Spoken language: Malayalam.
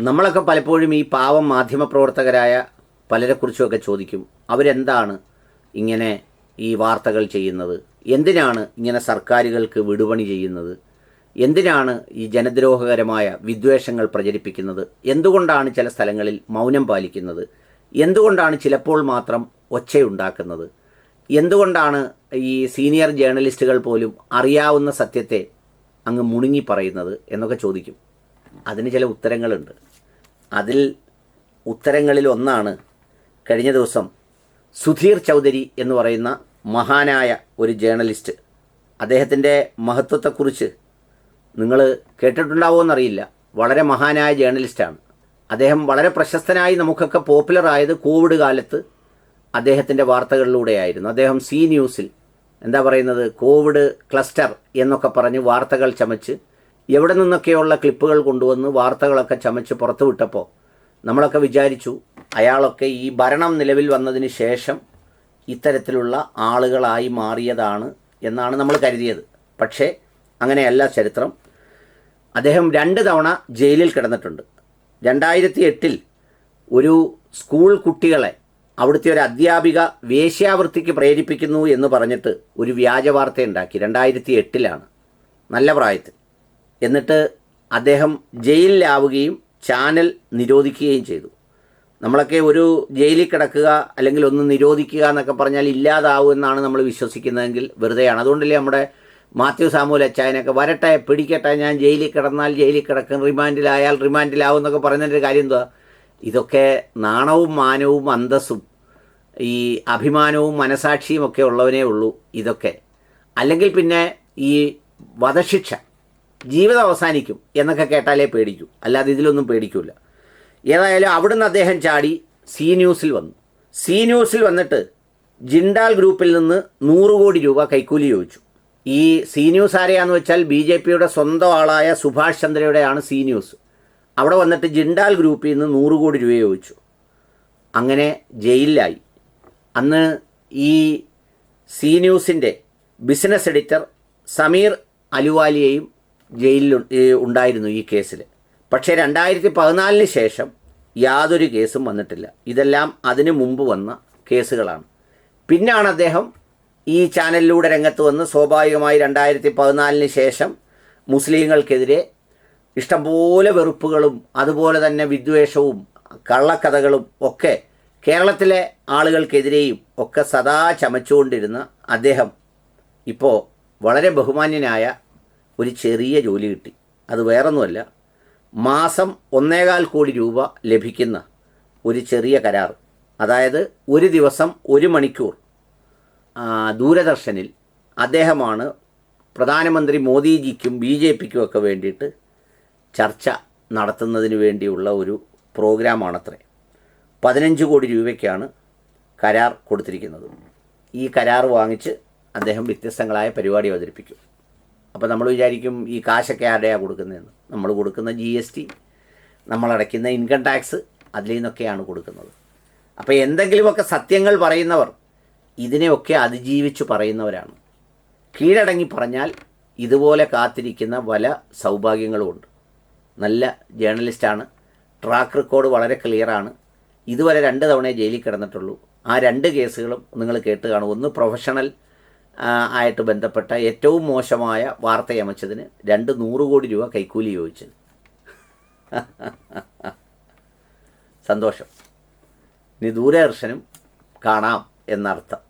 നമ്മളൊക്കെ പലപ്പോഴും ഈ പാവം മാധ്യമപ്രവർത്തകരായ പലരെക്കുറിച്ചുമൊക്കെ ചോദിക്കും അവരെന്താണ് ഇങ്ങനെ ഈ വാർത്തകൾ ചെയ്യുന്നത്? എന്തിനാണ് ഇങ്ങനെ സർക്കാരുകൾക്ക് വിടുപണി ചെയ്യുന്നത്? എന്തിനാണ് ഈ ജനദ്രോഹകരമായ വിദ്വേഷങ്ങൾ പ്രചരിപ്പിക്കുന്നത്? എന്തുകൊണ്ടാണ് ചില സ്ഥലങ്ങളിൽ മൗനം പാലിക്കുന്നത്? എന്തുകൊണ്ടാണ് ചിലപ്പോൾ മാത്രം ഒച്ചയുണ്ടാക്കുന്നത്? എന്തുകൊണ്ടാണ് ഈ സീനിയർ ജേർണലിസ്റ്റുകൾ പോലും അറിയാവുന്ന സത്യത്തെ അങ്ങ് മുണുങ്ങി പറയുന്നത് എന്നൊക്കെ ചോദിക്കും. അതിന് ചില ഉത്തരങ്ങളുണ്ട്. അതിൽ ഉത്തരങ്ങളിൽ ഒന്നാണ് കഴിഞ്ഞ ദിവസം സുധീർ ചൗധരി എന്ന് പറയുന്ന മഹാനായ ഒരു ജേർണലിസ്റ്റ്. അദ്ദേഹത്തിന്റെ മഹത്വത്തെക്കുറിച്ച് നിങ്ങൾ കേട്ടിട്ടുണ്ടാവുമെന്നറിയില്ല വളരെ മഹാനായ ജേർണലിസ്റ്റാണ്. അദ്ദേഹം വളരെ പ്രശസ്തനായി നമുക്കൊക്കെ പോപ്പുലർ ആയത് കോവിഡ് കാലത്ത് അദ്ദേഹത്തിന്റെ വാർത്തകളിലൂടെയായിരുന്നു. അദ്ദേഹം സി ന്യൂസിൽ എന്താ പറയുന്നത്? കോവിഡ് ക്ലസ്റ്റർ എന്നൊക്കെ പറഞ്ഞ് വാർത്തകൾ ചമച്ച് എവിടെ നിന്നൊക്കെയുള്ള ക്ലിപ്പുകൾ കൊണ്ടുവന്ന് വാർത്തകളൊക്കെ ചമച്ച് പുറത്തുവിട്ടപ്പോൾ നമ്മളൊക്കെ വിചാരിച്ചു അയാളൊക്കെ ഈ ഭരണം നിലവിൽ വന്നതിന് ശേഷം ഇത്തരത്തിലുള്ള ആളുകളായി മാറിയതാണ് എന്നാണ് നമ്മൾ കരുതിയത്. പക്ഷേ അങ്ങനെയല്ല ചരിത്രം. അദ്ദേഹം രണ്ട് തവണ ജയിലിൽ കിടന്നിട്ടുണ്ട്. രണ്ടായിരത്തി എട്ടിൽ ഒരു സ്കൂൾ കുട്ടികളെ അവിടുത്തെ ഒരു അധ്യാപിക വേശ്യാവൃത്തിക്ക് പ്രേരിപ്പിക്കുന്നു എന്ന് പറഞ്ഞിട്ട് ഒരു വ്യാജ വാർത്തയുണ്ടാക്കി രണ്ടായിരത്തി എട്ടിലാണ് നല്ല പ്രായത്തിൽ. എന്നിട്ട് അദ്ദേഹം ജയിലിലാവുകയും ചാനൽ നിരോധിക്കുകയും ചെയ്തു. നമ്മളൊക്കെ ഒരു ജയിലിൽ കിടക്കുക അല്ലെങ്കിൽ ഒന്ന് നിരോധിക്കുക എന്നൊക്കെ പറഞ്ഞാൽ ഇല്ലാതാവും എന്നാണ് നമ്മൾ വിശ്വസിക്കുന്നതെങ്കിൽ വെറുതെയാണ്. അതുകൊണ്ടല്ലേ നമ്മുടെ മാത്യു സാമൂൽ അച്ചായനൊക്കെ വരട്ടെ പിടിക്കട്ടെ ഞാൻ ജയിലിൽ കിടന്നാൽ ജയിലിൽ കിടക്കും റിമാൻഡിലായാൽ റിമാൻഡിലാവും എന്നൊക്കെ പറയുന്നതിന്റെ കാര്യം എന്തുവാ? ഇതൊക്കെ നാണവും മാനവും അന്തസ്സും ഈ അഭിമാനവും മനസാക്ഷിയും ഒക്കെ ഉള്ളവനേ ഉള്ളൂ ഇതൊക്കെ. അല്ലെങ്കിൽ പിന്നെ ഈ വധശിക്ഷ. ജീവിതം അവസാനിക്കും എന്നൊക്കെ കേട്ടാലേ പേടിക്കൂ. അല്ലാതെ ഇതിലൊന്നും പേടിക്കൂല. ഏതായാലും അവിടുന്ന് അദ്ദേഹം ചാടി സി ന്യൂസിൽ വന്നു. സി ന്യൂസിൽ വന്നിട്ട് ജിൻഡാൽ ഗ്രൂപ്പിൽ നിന്ന് നൂറ് കോടി രൂപ കൈക്കൂലി ചോദിച്ചു. ഈ സി ന്യൂസ് ആരെയാന്ന് വെച്ചാൽ ബി ജെ പിയുടെ സ്വന്തം ആളായ സുഭാഷ് ചന്ദ്രയുടെയാണ് സി ന്യൂസ്. അവിടെ വന്നിട്ട് ജിൻഡാൽ ഗ്രൂപ്പിൽ നിന്ന് നൂറ് കോടി രൂപ ചോദിച്ചു. അങ്ങനെ ജയിലിലായി. അന്ന് ഈ സി ന്യൂസിന്റെ ബിസിനസ് എഡിറ്റർ സമീർ അലുവാലിയെയും ജയിലിൽ ഉണ്ടായിരുന്നു ഈ കേസിൽ പക്ഷേ രണ്ടായിരത്തി പതിനാലിന് ശേഷം യാതൊരു കേസും വന്നിട്ടില്ല. ഇതെല്ലാം അതിനു മുമ്പ് വന്ന കേസുകളാണ്. പിന്നാണ് അദ്ദേഹം ഈ ചാനലിലൂടെ രംഗത്ത് വന്ന് സ്വാഭാവികമായി രണ്ടായിരത്തി പതിനാലിന് ശേഷം മുസ്ലിങ്ങൾക്കെതിരെ ഇഷ്ടംപോലെ വെറുപ്പുകളും അതുപോലെ തന്നെ വിദ്വേഷവും കള്ളക്കഥകളും ഒക്കെ കേരളത്തിലെ ആളുകൾക്കെതിരെയും ഒക്കെ സദാ ചമച്ചുകൊണ്ടിരുന്ന അദ്ദേഹം ഇപ്പോൾ വളരെ ബഹുമാന്യനായ ഒരു ചെറിയ ജോലി കിട്ടി. അത് വേറൊന്നുമല്ല മാസം ഒന്നേകാൽ കോടി രൂപ ലഭിക്കുന്ന ഒരു ചെറിയ കരാർ. അതായത് ഒരു ദിവസം ഒരു മണിക്കൂർ ദൂരദർശനിൽ അദ്ദേഹമാണ് പ്രധാനമന്ത്രി മോദിജിക്കും ബി ജെ പിക്കും ഒക്കെ വേണ്ടിയിട്ട് ചർച്ച നടത്തുന്നതിന് വേണ്ടിയുള്ള ഒരു പ്രോഗ്രാമാണത്രേ. പതിനഞ്ച് കോടി രൂപയ്ക്കാണ് കരാർ കൊടുത്തിരിക്കുന്നത്. ഈ കരാർ വാങ്ങിച്ച് അദ്ദേഹം വ്യത്യസ്തങ്ങളായ പരിപാടി അവതരിപ്പിക്കും. അപ്പോൾ നമ്മൾ വിചാരിക്കും ഈ കാശൊക്കെ ആരുടെയാണ് കൊടുക്കുന്നതെന്ന്. നമ്മൾ കൊടുക്കുന്ന ജി എസ് ടി നമ്മളടയ്ക്കുന്ന ഇൻകം ടാക്സ് അതിൽ നിന്നൊക്കെയാണ് കൊടുക്കുന്നത്. അപ്പോൾ എന്തെങ്കിലുമൊക്കെ സത്യങ്ങൾ പറയുന്നവർ ഇതിനെയൊക്കെ അതിജീവിച്ച് പറയുന്നവരാണ്. കീഴടങ്ങി പറഞ്ഞാൽ ഇതുപോലെ കാത്തിരിക്കുന്ന പല സൗഭാഗ്യങ്ങളുമുണ്ട്. നല്ല ജേർണലിസ്റ്റാണ്. ട്രാക്ക് റെക്കോർഡ് വളരെ ക്ലിയറാണ്. ഇതുവരെ രണ്ട് തവണ ജയിലിൽ കിടന്നിട്ടുള്ളൂ. ആ രണ്ട് കേസുകളും നിങ്ങൾ കേട്ട് കാണും. ഒന്ന് പ്രൊഫഷണൽ ആയിട്ട് ബന്ധപ്പെട്ട ഏറ്റവും മോശമായ വാർത്തയമച്ചതിന് രണ്ട് നൂറ് കോടി രൂപ കൈക്കൂലി ചോദിച്ചത്. സന്തോഷം. ഇനി ദൂരദർശനും കാണാം എന്നർത്ഥം.